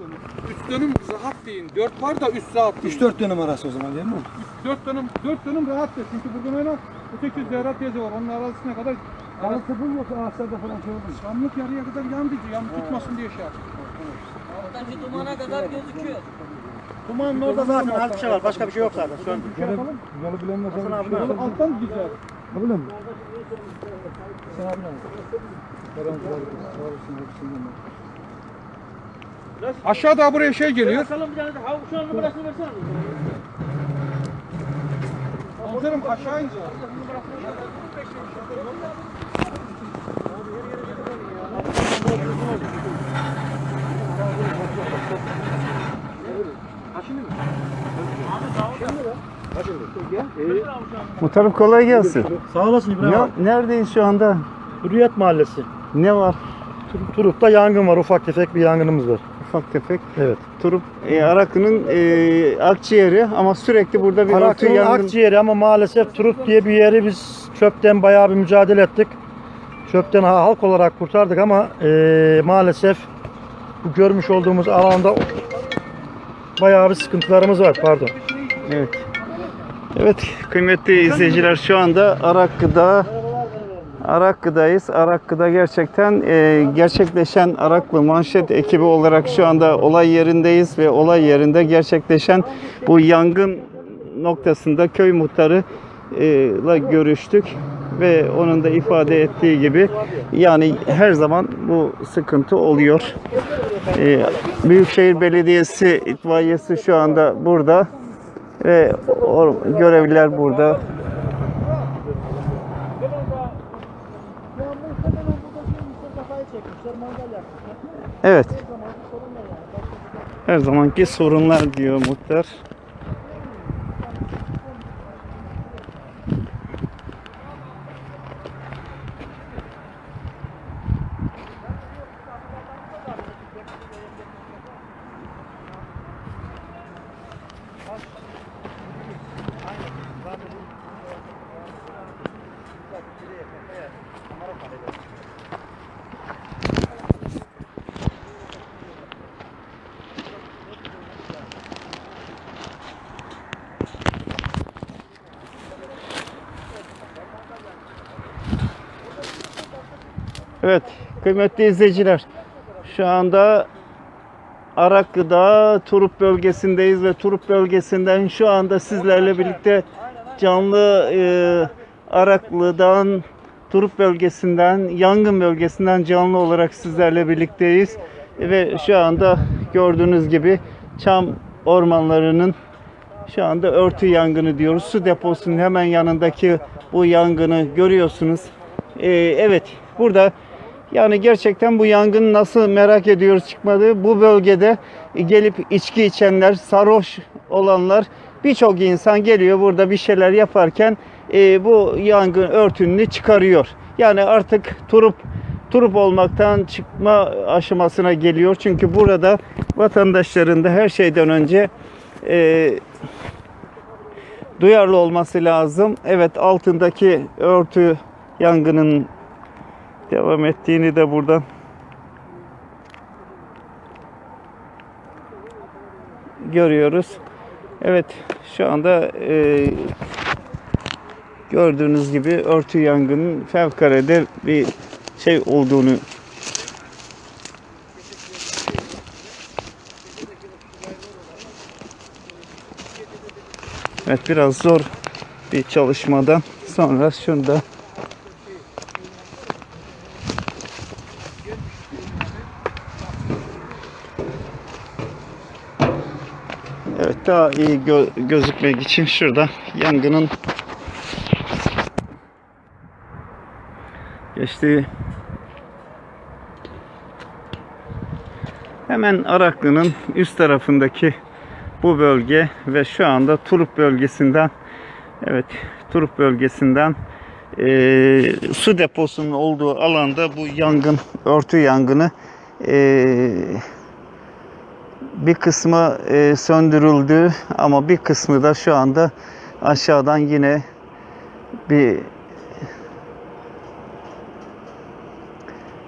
dönüm. Üst dönüm rahat değil. 4 var da üst rahat değil. 3-4 dönem arası o zaman değil mi? 4 dönüm, 4 dönüm rahat değil. Çünkü burada öyle öteki Zehra teyze var. Onun arasına kadar Arası bu yok ağaçlarda falan şey olmuş. Şamlık yarıya kadar yandı. Yan tutmasın diye şey yaptık. Oradan şu dumana kadar gözüküyor. Dumanın orada zaten az bir şey var. Başka bir şey yok zaten. Söndü. Yolu, yolu bilenler Hasan abi şey ne Yolu alttan güzel. Kabul mü? Sen abi ne? Karan var. Sağ olasın hepsinden. Aşağıda buraya şey geliyor. Bakalım bir tane de hav şu an numarasını versene. Komiserim aşağı ince. Muhtarım kolay gelsin. Sağ olasın İbrahim Ne, abi. neredeyiz şu anda? Hürriyet Mahallesi. Ne var? Tur- Turuk'ta yangın var. Ufak tefek bir yangınımız var. Ufak tefek. Evet. Turup e, Araklı'nın e, akciğeri ama sürekli burada bir örtü Araklı'nın yangın. akciğeri ama maalesef Turuk diye bir yeri biz çöpten bayağı bir mücadele ettik. Çöpten ha- halk olarak kurtardık ama eee, maalesef bu görmüş olduğumuz alanda bayağı bir sıkıntılarımız var. Pardon. Evet. Evet kıymetli izleyiciler şu anda Araklı'da Araklı'dayız. Araklı'da gerçekten e, gerçekleşen Araklı manşet ekibi olarak şu anda olay yerindeyiz ve olay yerinde gerçekleşen bu yangın noktasında köy muhtarı ile görüştük ve onun da ifade ettiği gibi yani her zaman bu sıkıntı oluyor. E, Büyükşehir Belediyesi itfaiyesi şu anda burada ve görevliler burada. Evet. Her zamanki sorunlar diyor muhtar. Evet, kıymetli izleyiciler. Şu anda Araklı'da Turup bölgesindeyiz ve Turup bölgesinden şu anda sizlerle birlikte canlı e, Araklı'dan Turup bölgesinden, yangın bölgesinden canlı olarak sizlerle birlikteyiz. Ve şu anda gördüğünüz gibi çam ormanlarının şu anda örtü yangını diyoruz. Su deposunun hemen yanındaki bu yangını görüyorsunuz. Ee, evet burada yani gerçekten bu yangın nasıl merak ediyoruz çıkmadı. Bu bölgede gelip içki içenler, sarhoş olanlar birçok insan geliyor burada bir şeyler yaparken e, bu yangın örtününü çıkarıyor. Yani artık turup turup olmaktan çıkma aşamasına geliyor. Çünkü burada vatandaşların da her şeyden önce e, duyarlı olması lazım. Evet altındaki örtü yangının devam ettiğini de buradan görüyoruz. Evet şu anda e, gördüğünüz gibi örtü yangının fevkalade bir şey olduğunu Evet biraz zor bir çalışmadan sonra şunu da Evet daha iyi gö- gözükmek için şurada yangının geçtiği hemen Araklı'nın üst tarafındaki bu bölge ve şu anda Turup bölgesinden evet Turup bölgesinden eee, su deposunun olduğu alanda bu yangın örtü yangını eee, bir kısmı eee, söndürüldü ama bir kısmı da şu anda aşağıdan yine bir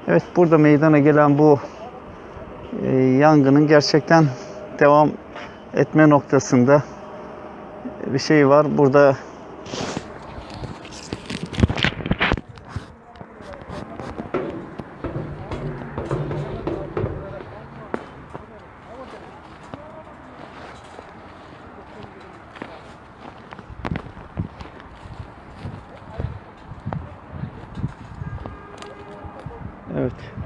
Evet burada meydana gelen bu e, yangının gerçekten devam etme noktasında bir şey var. Burada Evet.